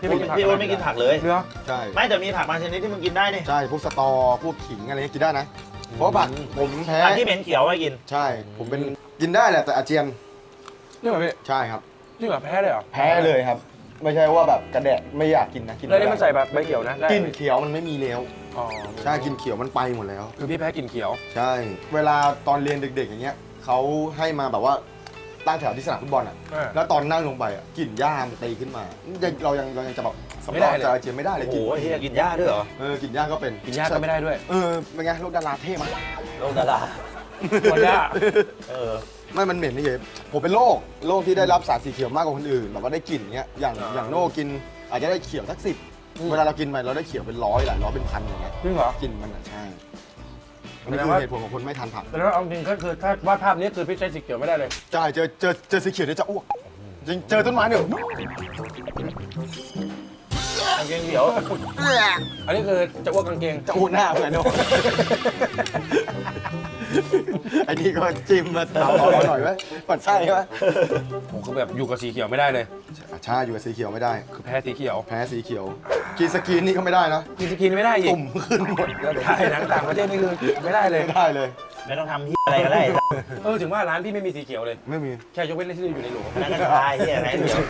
พี่ไม่กินผักพี่โอ๊ตไม่กินผักเลย เหรอใช่ไม่แต่มีผักบางชนิดที่มึงกินได้นี่ใช่พวกสตอพวกขิงอะไรเงี้ยกินได้นะเพราะว่าผักผมแพ้ผักที่เหม็นเขียวไม่กิน ใช่ ผมเป็นกินได้แหละแต่อาเจียนจริงเหรอพี่ใช่ครับจริงเหรอแพ้เลยเหรอแพ้เลยครับ ไม่ใช่ว่าแบบกระแดะไม่อยากกินนะกินแล้วนี่มันใส่แบบใบเขียวนะได้กินเขียวมันไม่มีแล้วอ๋อใช่กินเขียวมันไปหมดแล้ว คือพี่แพ้กินเขียว ใช่ เวลาตอนเรียนเด็ก ๆ อย่างเงี้ยเขาให้มาแบบว่า ตั้งแถวที่สนามฟุตบอลอะอ่าแล้วตอนนั่งลงไปอะกลิ่นหญ้ามันตีขึ้นมายังเรายังเรายังจะแบบสำไม่รได้องเลย จะอาเจียนไม่ได้เลโอ้ยโหกลิ่นเฮียกินหญ้าด้วยเหรอเออกลิ่นหญ้าก็เป็นกินยาก็ไม่ได้ด้วยเออเป็นไงลูกดาราเท่มั้ยโรคดาราหมดยาเออ ไม่มันเหม็นนี่เองผมเป็นโรค โรคที่ได้รับสารสีเขียวมากกว่าคนอื่น แบบว่าได้กลิ่นเงี้ย อย่างอย่างโน่กิน อาจจะได้เขียวสักสิบเวลาเรากินไปเราได้เขียวเป็นร้อยหลายร้อยเป็นพันอย่างเงี้ยจริงเหรอ กลิ่นมันอะใช่ อันแสนี้ดงคือว่าเหตุผลของคนไม่ทานผัก แล้วเอาจริงก็คือถ้าวาดภาพนี้คือพี่ใช้สีเขียวไม่ได้เลย ใช่เจอเจอเจอสีเขียวเนี่ยจะอ้วกจริงเจอต้นไม้เนี่ยกางเกงเขียว อันนี้คือจะอ้วกกางเกง จะอ้วกหน้าเพื่อนโน่ไอ้นี่ก็จิ้มมาถามเราหน่อยไหมปัดใช่ไหมผมคือแบบอยู่กับสีเขียวไม่ได้เลย ใช่อยู่กับสีเขียวไม่ได้ คือแพ้สีเขียว แพ้สีเขียว กินสกรีนนี่ก็ไม่ได้นะกินสกินไม่ได้อีกตุ่มขึ้นหมดแล้วถ่ายหนังต่างประเทศนี่คือไม่ได้เลย ไม่ได้เลย ไม่ต้องทำเฮียอะไรก็ได้เออถึงว่าร้านพี่ไม่มีสีเขียวเลย ไม่มี แค่ยกเว้นที่อยู่ในโหล นั่นก็ชายเฮียแพ้เขียว